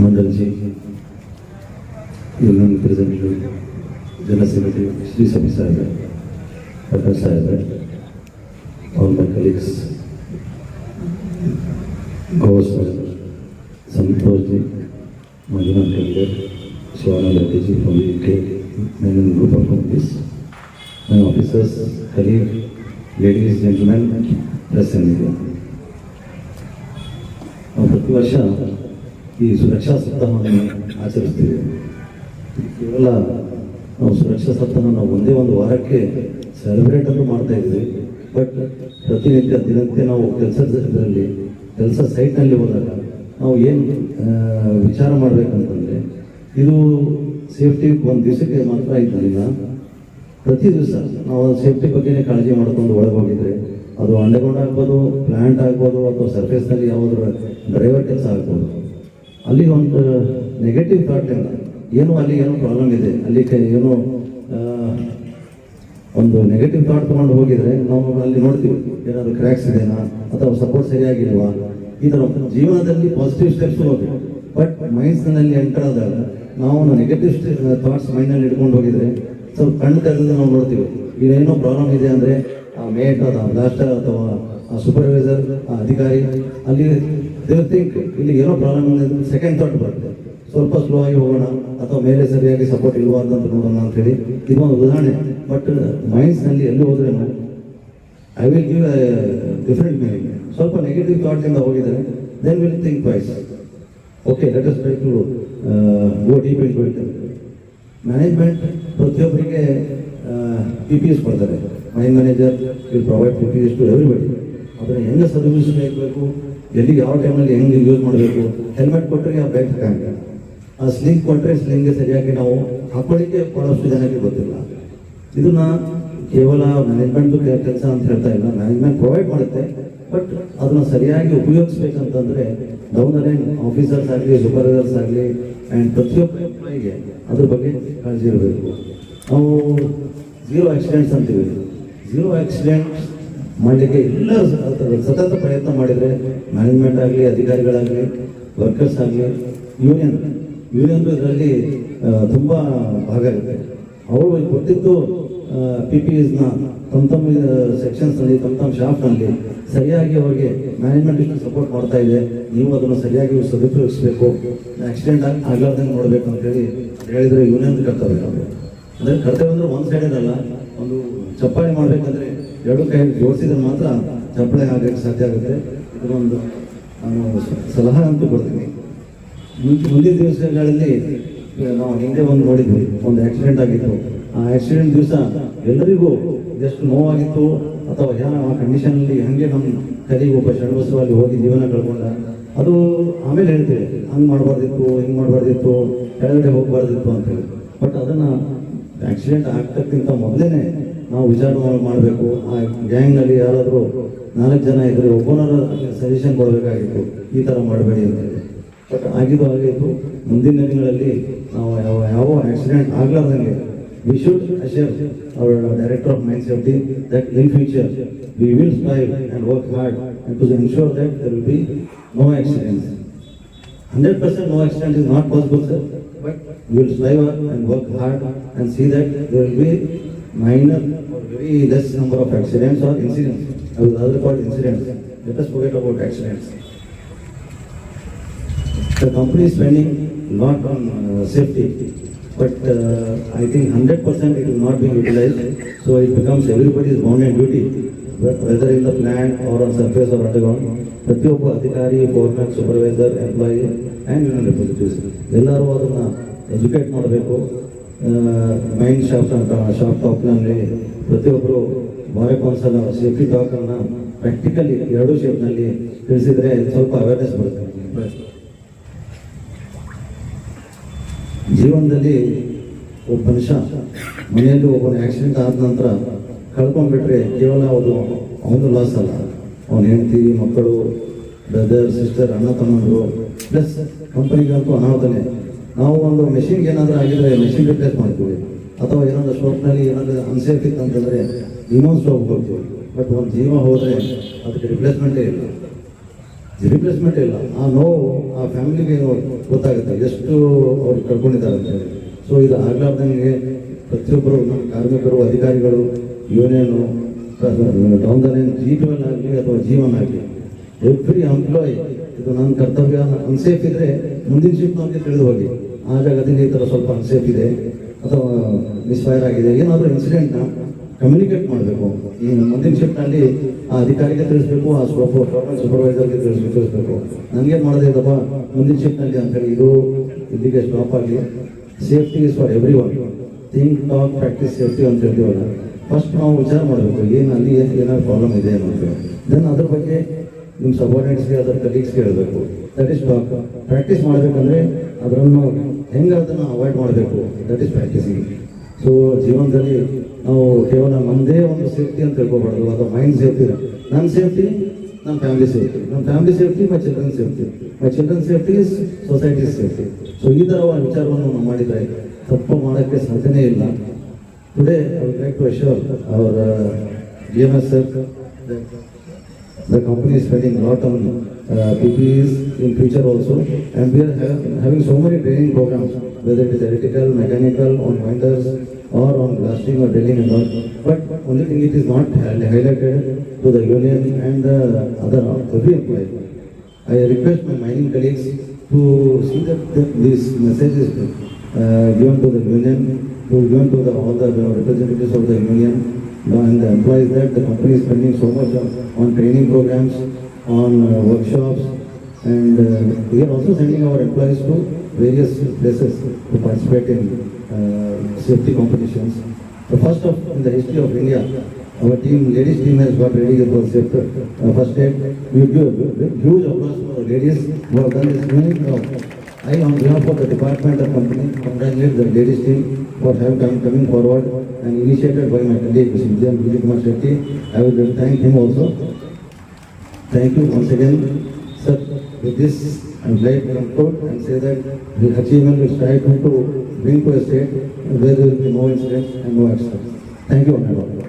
Mandal ji union representative general secretary Shri सभी साहब है डॉक्टर साहब है और my colleagues Ghosh Santosh ji Manjunath tender Shivanand Reddy ji from UK man group of companies my officers, colleagues, ladies, gentlemen, press and media. ನಾವು ಪ್ರತಿ ವರ್ಷ ಈ ಸುರಕ್ಷಾ ಸಪ್ತಾಹವನ್ನು ಆಚರಿಸ್ತೀವಿ. ಕೇವಲ ನಾವು ಸುರಕ್ಷಾ ಸಪ್ತಾಹ ನಾವು ಒಂದೇ ಒಂದು ವಾರಕ್ಕೆ ಸೆಲೆಬ್ರೇಟ್ ಅನ್ನು ಮಾಡ್ತಾ ಇದ್ವಿ. ಬಟ್ ಪ್ರತಿನಿತ್ಯ ದಿನಕ್ಕೆ ನಾವು ಕೆಲಸದ ಇದರಲ್ಲಿ, ಕೆಲಸ ಸೈಟ್ನಲ್ಲಿ ಹೋದಾಗ ನಾವು ಏನು ವಿಚಾರ ಮಾಡಬೇಕಂತಂದರೆ, ಇದು ಸೇಫ್ಟಿ ಒಂದು ದಿವಸಕ್ಕೆ ಮಾತ್ರ ಇದ್ದಲಿಲ್ಲ ಪ್ರತಿ ದಿವಸ ನಾವು ಸೇಫ್ಟಿ ಬಗ್ಗೆನೇ ಕಾಳಜಿ ಮಾಡ್ಕೊಂಡು ಒಳಗೆ ಹೋಗಿದ್ರೆ, ಅದು ಅಂಡರ್ಗ್ರೌಂಡ್ ಆಗ್ಬೋದು ಪ್ಲಾಂಟ್ ಆಗ್ಬೋದು, ಅಥವಾ ಸರ್ಫೇಸ್ನಲ್ಲಿ ಯಾವುದ್ರ ಡ್ರೈವರ್ ಕೆಲಸ ಆಗ್ಬೋದು. ಅಲ್ಲಿ ಒಂದು ನೆಗೆಟಿವ್ ಥಾಟ್ ಇಲ್ಲ. ಏನು ಅಲ್ಲಿ ಏನೋ ಪ್ರಾಬ್ಲಮ್ ಇದೆ. ಅಲ್ಲಿ ಏನೋ ಒಂದು ನೆಗೆಟಿವ್ ಥಾಟ್ ತೊಗೊಂಡು ಹೋಗಿದ್ರೆ ನಾವು ಅಲ್ಲಿ ನೋಡ್ತೀವಿ, ಏನಾದರೂ ಕ್ರ್ಯಾಕ್ಸ್ ಇದೆಯಾ, ಅಥವಾ ಸಪೋರ್ಟ್ ಸರಿಯಾಗಿಲ್ವಾ? ಈ ಥರ ಜೀವನದಲ್ಲಿ ಪಾಸಿಟಿವ್ ಸ್ಟೆಪ್ಸ್ ಹೋಗಿ ಬಟ್ ಮೈಂಡ್ಸ್ನಲ್ಲಿ ಎಂಟರ್ ಆದಾಗ ನಾವು ನೆಗೆಟಿವ್ ಥಾಟ್ಸ್ ಮೈಂಡ್ನಲ್ಲಿ ಇಟ್ಕೊಂಡು ಹೋಗಿದ್ರೆ ಸ್ವಲ್ಪ ಕಣ್ಣು ತೆಗೆದು ನಾವು ನೋಡ್ತೀವಿ. ಇದೇನೋ ಪ್ರಾಬ್ಲಮ್ ಇದೆ ಅಂದರೆ ಆ ಮೇಟ್ ಅಥವಾ ಬ್ಲಾಸ್ಟರ್ ಅಥವಾ ಸೂಪರ್ವೈಸರ್ ಅಧಿಕಾರಿ, ಅಲ್ಲಿ ದೇವ್ ಥಿಂಕ್ ಇಲ್ಲಿ ಏನೋ ಪ್ರಾಬ್ಲಮ್ ಇದೆ ಸೆಕೆಂಡ್ ಥಾಟ್ ಬರುತ್ತೆ. ಸ್ವಲ್ಪ ಸ್ಲೋ ಆಗಿ ಹೋಗೋಣ, ಅಥವಾ ಮೇಲೆ ಸರಿಯಾಗಿ ಸಪೋರ್ಟ್ ಇಲ್ವಾ ಅಂತ ನೋಡೋಣ ಅಂತೇಳಿ. ಇದು ಒಂದು ಉದಾಹರಣೆ. ಬಟ್ ಮೈಂಡ್ಸ್ನಲ್ಲಿ ಎಲ್ಲಿ ಹೋದ್ರೇನು I will give different meaning ಸ್ವಲ್ಪ ನೆಗೆಟಿವ್ ಥಾಟ್ನಿಂದ ಹೋಗಿದ್ದಾರೆ then will think wise okay let us try to go deep in it management ಪ್ರತಿಯೊಬ್ಬರಿಗೆ P P S ಕೊಡ್ತಾರೆ. Mine manager will provide P P S to everybody ಅದನ್ನು ಹೆಂಗೆ ಸದುಪಯೋಗಿಸಬೇಕು? ಎಲ್ಲಿ ಯಾವ ಟೈಮಲ್ಲಿ ಹೆಂಗೆ ಯೂಸ್ ಮಾಡಬೇಕು? ಹೆಲ್ಮೆಟ್ ಕೊಟ್ಟರೆ ಆ ಬ್ಯಾಗ್ ಹಾಕಂಗ ಆ ಸ್ಲಿಂಗ್ ಕೊಟ್ಟರೆ ಸ್ಲಿಂಗ್ಗೆ ಸರಿಯಾಗಿ ನಾವು ಹಾಕೊಳ್ಳಿಕ್ಕೆ ಬಹಳಷ್ಟು ಜನಕ್ಕೆ ಗೊತ್ತಿಲ್ಲ. ಇದನ್ನ ಕೇವಲ ಮ್ಯಾನೇಜ್ಮೆಂಟ್ ಕೆಲಸ ಅಂತ ಹೇಳ್ತಾ ಇಲ್ಲ. ಮ್ಯಾನೇಜ್ಮೆಂಟ್ ಪ್ರೊವೈಡ್ ಮಾಡುತ್ತೆ. ಬಟ್ ಅದನ್ನ ಸರಿಯಾಗಿ ಉಪಯೋಗಿಸ್ಬೇಕಂತಂದ್ರೆ ಡೌನ್ ಆಫೀಸರ್ಸ್ ಆಗಲಿ ಸೂಪರ್ವೈಸರ್ಸ್ ಆಗಲಿ ಆ್ಯಂಡ್ ಪ್ರತಿಯೊಬ್ಬ ಎಂಪ್ಲಾಯಿಗೆ ಅದ್ರ ಬಗ್ಗೆ ಕಾಳಜಿ ಇರಬೇಕು. ನಾವು ಝೀರೋ ಆಕ್ಸಿಡೆಂಟ್ಸ್ ಅಂತೀವಿ. ಝೀರೋ ಆಕ್ಸಿಡೆಂಟ್ಸ್ ಮಾಡಲಿಕ್ಕೆ ಎಲ್ಲರೂ ಸತತ ಪ್ರಯತ್ನ ಮಾಡಿದರೆ ಮ್ಯಾನೇಜ್ಮೆಂಟ್ ಆಗಲಿ, ಅಧಿಕಾರಿಗಳಾಗಲಿ ವರ್ಕರ್ಸ್ ಆಗಲಿ ಯೂನಿಯನ್ ಯೂನಿಯನ್ ಇದರಲ್ಲಿ ತುಂಬ ಭಾಗ ಇರುತ್ತೆ ಅವರು ಗೊತ್ತಿದ್ದು ಪಿ ಪಿ ಎಸ್ನ ತಮ್ಮ ತಮ್ಮ ಸೆಕ್ಷನ್ಸ್ನಲ್ಲಿ ತಮ್ಮ ತಮ್ಮ ಶಾಪ್ನಲ್ಲಿ ಸರಿಯಾಗಿ ಅವರಿಗೆ ಮ್ಯಾನೇಜ್ಮೆಂಟ್ ಇಷ್ಟು ಸಪೋರ್ಟ್ ಮಾಡ್ತಾ ಇದೆ. ನೀವು ಅದನ್ನು ಸರಿಯಾಗಿ ಸದುಪಯೋಗಿಸಬೇಕು. ಆಕ್ಸಿಡೆಂಟ್ ಆಗಿ ಆಗ್ಲಾರ್ದಂಗೆ ನೋಡಬೇಕು ಅಂತೇಳಿ ಹೇಳಿದರೆ ಯೂನಿಯನ್ ಕರ್ತವ್ಯ ಅವರು ಅಂದರೆ ಕರ್ತವ್ಯ ಅಂದರೆ ಒಂದು ಸೈಡ್ ಅಲ್ಲ, ಒಂದು ಚಪ್ಪಾಳೆ ಮಾಡಬೇಕಂದ್ರೆ ಎರಡು ಕೈಯಲ್ಲಿ ಜೋಡಿಸಿದ್ರೆ ಮಾತ್ರ ಚಪ್ಪಳೆ ಆಗಲಿಕ್ಕೆ ಸಾಧ್ಯ ಆಗುತ್ತೆ. ಇದೊಂದು ನಾನು ಸಲಹೆ ಅಂತ ಕೊಡ್ತೀನಿ. ಮುಂಚೆ ಮುಂದಿನ ದಿವಸಗಳಲ್ಲಿ ನಾವು ಹಿಂದೆ ಒಂದು ನೋಡಿದ್ವಿ, ಒಂದು ಆಕ್ಸಿಡೆಂಟ್ ಆಗಿತ್ತು. ಆ ಆಕ್ಸಿಡೆಂಟ್ ದಿವಸ ಎಲ್ಲರಿಗೂ ಎಷ್ಟು ನೋವಾಗಿತ್ತು, ಅಥವಾ ಏನೋ ಆ ಕಂಡೀಷನಲ್ಲಿ ಹಂಗೆ ನಮ್ಮ ಕರಿ ಒಬ್ಬ ಷಣ್ಬಸವ ಅಲ್ಲಿ ಹೋಗಿ ಜೀವನ ಕಳ್ಕೊಂಡ. ಅದು ಆಮೇಲೆ ಹೇಳ್ತೀವಿ, ಹಂಗೆ ಮಾಡಬಾರ್ದಿತ್ತು, ಹಿಂಗೆ ಮಾಡಬಾರ್ದಿತ್ತು, ಕೆಳಗಡೆ ಹೋಗಬಾರ್ದಿತ್ತು ಅಂತೇಳಿ ಬಟ್ ಅದನ್ನು ಆಕ್ಸಿಡೆಂಟ್ ಆಗ್ತಕ್ಕಿಂತ ಮೊದಲೇ ನಾವು ವಿಚಾರ ಮಾಡಬೇಕು. ಆ ಗ್ಯಾಂಗ್ನಲ್ಲಿ ಯಾರಾದರೂ ನಾಲ್ಕು ಜನ ಇದ್ದರೆ ಒಬ್ಬನರ ಸಜೆಷನ್ ಕೊಡಬೇಕಾಗಿತ್ತು. ಈ ಥರ ಮಾಡಬೇಡಿ ಅಂತೇಳಿ ಬಟ್ ಆಗಿದ್ದು ಆಗಿತ್ತು ಮುಂದಿನ ದಿನಗಳಲ್ಲಿ ನಾವು ಯಾವ ಯಾವ accident ಆಗಲಾರ್ದಂಗೆ we should assure our director of mine safety that in future we will strive and work hard to ensure that there will be no accident hundred percent no accident is not possible sir but will strive and work hard and see that there will be minor or very less number of accidents or incidents. I would rather call incidents. Let us forget about accidents. The company is spending not on uh, safety, but uh, I think hundred percent it will not be utilized. So it becomes everybody's bounden duty, whether in the plant or on surface or underground. ಪ್ರತಿಯೊಬ್ಬ ಅಧಿಕಾರಿ government supervisor employee and union representatives ಎಲ್ಲರೂ ಅದನ್ನು educate ಮಾಡಬೇಕು mind shop ಅಂತ shop ಟಾಪ್ನಲ್ಲಿ ಪ್ರತಿಯೊಬ್ಬರು ವಾರಕ್ಕೊಂದ್ಸಲ safety ಟಾಕನ್ನು practically ಎರಡೂ ಶೇಪ್ನಲ್ಲಿ ತಿಳಿಸಿದರೆ ಸ್ವಲ್ಪ ಅವೇರ್ನೆಸ್ ಬರುತ್ತೆ. ಜೀವನದಲ್ಲಿ ಒಬ್ಬ ಮನುಷ್ಯ ಮನೆಯಲ್ಲಿ ಒಬ್ಬನ ಆಕ್ಸಿಡೆಂಟ್ ಆದ ನಂತರ ಕಳ್ಕೊಂಡ್ಬಿಟ್ರೆ ಕೇವಲ ಅವರು ಅವನು ಲಾಸ್ ಅಲ್ಲ. ಅವನ ಹೆಂಡತಿ, ಮಕ್ಕಳು ಬ್ರದರ್ ಸಿಸ್ಟರ್ ಅಣ್ಣ, ತಮ್ಮಂದರು ಪ್ಲಸ್ ಕಂಪನಿಗಂತೂ ಅನಾಹುತನೇ. ನಾವು ಒಂದು ಮೆಷಿನ್ಗೆ ಏನಾದರೂ ಆಗಿದ್ರೆ ಮೆಷಿನ್ ರಿಪ್ಲೇಸ್ ಮಾಡ್ತೀವಿ ಅಥವಾ ಏನಾದರೂ ಸ್ಟೋಪ್ನಲ್ಲಿ ಏನಾದರೂ ಅನ್ಸೇಫ್ ಇತ್ತು ಅಂತಂದರೆ ಇನ್ನೊಂದು ಸ್ಟೋಪ್ ಹೋಗ್ತೀವಿ ಬಟ್ ಒಂದು ಜೀವ ಹೋದರೆ ಅದಕ್ಕೆ ರಿಪ್ಲೇಸ್ಮೆಂಟೇ ಇಲ್ಲ ರಿಪ್ಲೇಸ್ಮೆಂಟ್ ಇಲ್ಲ ಆ ನೋವು ಆ ಫ್ಯಾಮಿಲಿಗೆ ಗೊತ್ತಾಗುತ್ತೆ ಎಷ್ಟು ಅವ್ರು ಕಳ್ಕೊಂಡಿದ್ದಾರೆ ಅಂತೇಳಿ ಸೊ ಇದು ಆಗ್ಲಾರ್ದಂಗೆ ಪ್ರತಿಯೊಬ್ಬರು ನಮ್ಮ ಕಾರ್ಮಿಕರು ಅಧಿಕಾರಿಗಳು ಯೂನಿಯನು ಡೌನ್ ದ ಲೈನ್ ಜಿ ಆಗಲಿ ಅಥವಾ ಜೀವನ ಆಗಲಿ ಎವ್ರಿ ಎಂಪ್ಲಾಯ್ ಇದು ನನ್ನ ಕರ್ತವ್ಯ ಅನ್ಸೇಫ್ ಇದ್ರೆ ಮುಂದಿನ ಶಿಫ್ಟ್ ನಮಗೆ ತಿಳಿದು ಹೋಗಿ. ಆ ಜಾಗದಲ್ಲಿ ಈ ಥರ ಸ್ವಲ್ಪ ಅನ್ಸೇಫ್ ಇದೆ ಅಥವಾ ಮಿಸ್ಫೈರ್ ಆಗಿದೆ. ಏನಾದರೂ ಇನ್ಸಿಡೆಂಟ್ನ ಕಮ್ಯುನಿಕೇಟ್ ಮಾಡಬೇಕು. ಈ ಮುಂದಿನ ಶಿಫ್ಟ್ನಲ್ಲಿ ಆ ಅಧಿಕಾರಿಗೆ ತಿಳಿಸ್ಬೇಕು, ಆ ಸೂಪರ್ವೈಸರ್ಗೆ ತಿಳಿಸ್ಬೇಕು ತಿಳಿಸ್ಬೇಕು. ನನಗೆ ಮಾಡೋದೇ ಇದ್ದಪ್ಪ ಮುಂದಿನ ಶಿಫ್ಟ್ನಲ್ಲಿ ಅಂತೇಳಿ ಇದು ಇಲ್ಲಿಗೆ ಸ್ಟಾಪ್ ಆಗಲಿ safety is for everyone think talk practice safety ಅಂತ ಹೇಳ್ತೀವಲ್ಲ. ಫಸ್ಟ್ ನಾವು ವಿಚಾರ ಮಾಡಬೇಕು, ಏನು ಅಲ್ಲಿ ಏನು ಏನಾದ್ರು ಪ್ರಾಬ್ಲಮ್ ಇದೆ ಅನ್ನೋದು. ದೆನ್ ಅದ್ರ ಬಗ್ಗೆ ನಿಮ್ಮ ಸಬಾರ್ಡಿನೇಟ್ಸ್ಗೆ ಅದರ ಕಲೀಗ್ಸ್ಗೆ ಹೇಳಬೇಕು. ದಟ್ ಇಸ್ ಟಾಕ್ ಪ್ರಾಕ್ಟೀಸ್ ಮಾಡಬೇಕಂದ್ರೆ ಅದರನ್ನು ಹೆಂಗೆ ಅದನ್ನು ಅವಾಯ್ಡ್ ಮಾಡಬೇಕು? ದಟ್ ಇಸ್ ಪ್ರಾಕ್ಟೀಸಿಂಗ್ ಸೊ ಜೀವನದಲ್ಲಿ ನಾವು ಕೇವಲ ನಮ್ಮದೇ ಒಂದು ಸೇಫ್ಟಿ ಅಂತ ತಿಳ್ಕೊಬಾರ್ದು. ಅದು ಮೈಂಡ್ ಸೇಫ್ಟಿ ನನ್ನ ಸೇಫ್ಟಿ ನಮ್ಮ ಫ್ಯಾಮಿಲಿ ಸೇಫ್ಟಿ ನಮ್ಮ family safety my children safety my children safety is society safety so ಈ ಥರ ವಿಚಾರವನ್ನು ನಾವು ಮಾಡಿದರೆ ತಪ್ಪು ಮಾಡೋಕ್ಕೆ ಸಾಧ್ಯನೇ ಇಲ್ಲ. Today I like to assure our G M S sir The company is spending a lot on uh, PPEs in future also, and we are ha- having so many training programs, whether it is electrical, mechanical, on winders, or on blasting or drilling and all. But only thing it is not highlighted to the union and the other, every employee. I request my mining colleagues to see that that this message is uh, given to the union, to given to the, all the representatives of the union and the employees that the company is spending so much on, training programs, on uh, workshops, and uh, we are also sending our employees to various places to participate in uh, safety competitions. The first of in the history of India, our team, ladies team has got ready for safe, uh, first aid. We give huge applause for the ladies who have done this job. I, on behalf of the department and company, congratulate the ladies team for having come, coming forward and initiated by my colleague, Mr. Vijay Kumar Shetty. I will thank him also. Thank you once again, sir. With this, I would like to conclude and say that the achievement will strive to bring to a state where there will be no incidents and no accidents. Thank you, Honorable.